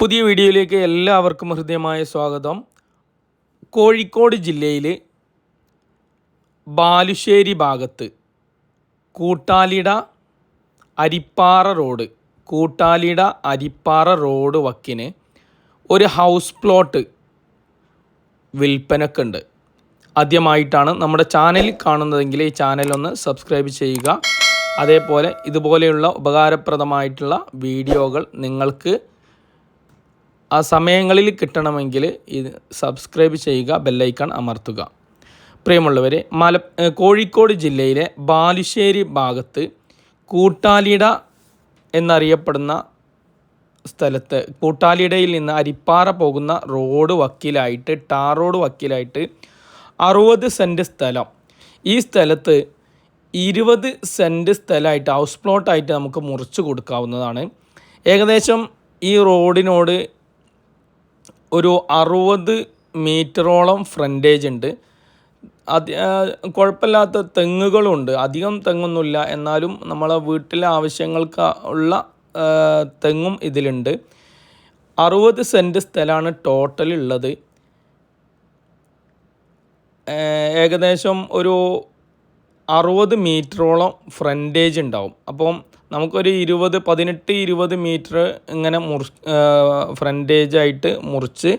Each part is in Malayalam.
പുതിയ വീഡിയോയിലേക്ക് എല്ലാവർക്കും ഹൃദ്യമായ സ്വാഗതം. കോഴിക്കോട് ജില്ലയിൽ ബാലുശ്ശേരി ഭാഗത്ത് കൂട്ടാലിട അരിപ്പാറ റോഡ് കൂട്ടാലിട അരിപ്പാറ റോഡ് വക്കിന് ഒരു ഹൗസ് പ്ലോട്ട് വിൽപ്പനക്കുണ്ട് ആദ്യമായിട്ടാണ് നമ്മുടെ ചാനൽ കാണുന്നതെങ്കിൽ ഈ ചാനൽ ഒന്ന് സബ്സ്ക്രൈബ് ചെയ്യുക. അതേപോലെ ഇതുപോലെയുള്ള ഉപകാരപ്രദമായിട്ടുള്ള വീഡിയോകൾ നിങ്ങൾക്ക് ആ സമയങ്ങളിൽ കിട്ടണമെങ്കിൽ ഇത് സബ്സ്ക്രൈബ് ചെയ്യുക ബെല്ലൈക്കൺ അമർത്തുക. പ്രിയമുള്ളവരെ മല കോഴിക്കോട് ജില്ലയിലെ ബാലുശ്ശേരി ഭാഗത്ത് കൂട്ടാലിട എന്നറിയപ്പെടുന്ന സ്ഥലത്ത് കൂട്ടാലിടയിൽ നിന്ന് അരിപ്പാറ പോകുന്ന റോഡ് വക്കിലായിട്ട് ടാർ റോഡ് വക്കിലായിട്ട് അറുപത് സെന്റ് സ്ഥലം. ഈ സ്ഥലത്ത് ഇരുപത് സെന്റ് സ്ഥലമായിട്ട് ഹൗസ് പ്ലോട്ടായിട്ട് നമുക്ക് മുറിച്ച് കൊടുക്കാവുന്നതാണ്. ഏകദേശം ഈ റോഡിനോട് ഒരു അറുപത് മീറ്ററോളം ഫ്രണ്ടേജ് ഉണ്ട്. അത് കുഴപ്പമില്ലാത്ത തെങ്ങുകളുണ്ട്. അധികം തെങ്ങൊന്നുമില്ല. എന്നാലും നമ്മളെ വീട്ടിലെ ആവശ്യങ്ങൾക്ക് ഉള്ള തെങ്ങും ഇതിലുണ്ട്. അറുപത് സെന്റ് സ്ഥലമാണ് ടോട്ടൽ ഉള്ളത്. ഏകദേശം ഒരു അറുപത് മീറ്ററോളം ഫ്രണ്ടേജ് ഉണ്ടാവും. അപ്പം നമുക്കൊരു ഇരുപത് പതിനെട്ട് ഇരുപത് മീറ്റർ ഇങ്ങനെ മുറി ഫ്രണ്ടേജായിട്ട് മുറിച്ച്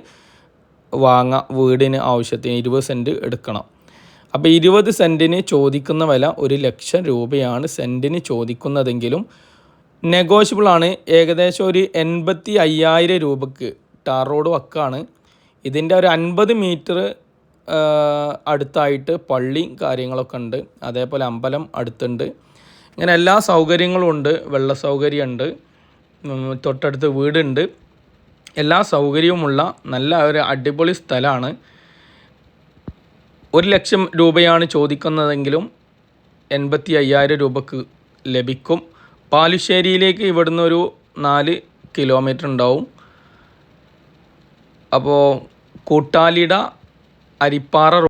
വാങ്ങാം വീടിന് ആവശ്യത്തിന് ഇരുപത് സെന്റ് എടുക്കണം. അപ്പോൾ ഇരുപത് സെന്റിന് ചോദിക്കുന്ന വില ഒരു ലക്ഷം രൂപയാണ്. സെന്റിന് ചോദിക്കുന്നതെങ്കിലും നെഗോഷ്യബിൾ ആണ് ഏകദേശം ഒരു എൺപത്തി അയ്യായിരം രൂപക്ക് ടാർ റോഡ് വക്കാണ്. ഇതിന്റെ ഒരു അൻപത് മീറ്റർ അടുത്തായിട്ട് പള്ളിയും കാര്യങ്ങളൊക്കെ ഉണ്ട്. അതേപോലെ അമ്പലം അടുത്തുണ്ട്. ഇങ്ങനെ എല്ലാ സൗകര്യങ്ങളും ഉണ്ട്. വെള്ള സൗകര്യമുണ്ട്. തൊട്ടടുത്ത് വീടുണ്ട്. എല്ലാ സൗകര്യവുമുള്ള നല്ല ഒരു അടിപൊളി സ്ഥലമാണ്. ഒരു ലക്ഷം രൂപയാണ് ചോദിക്കുന്നതെങ്കിലും എൺപത്തി അയ്യായിരം രൂപക്ക് ലഭിക്കും. പാലുശ്ശേരിയിലേക്ക് ഇവിടുന്ന് ഒരു നാല് കിലോമീറ്റർ ഉണ്ടാവും. അപ്പോൾ കൂട്ടാലിട അരിപ്പാറ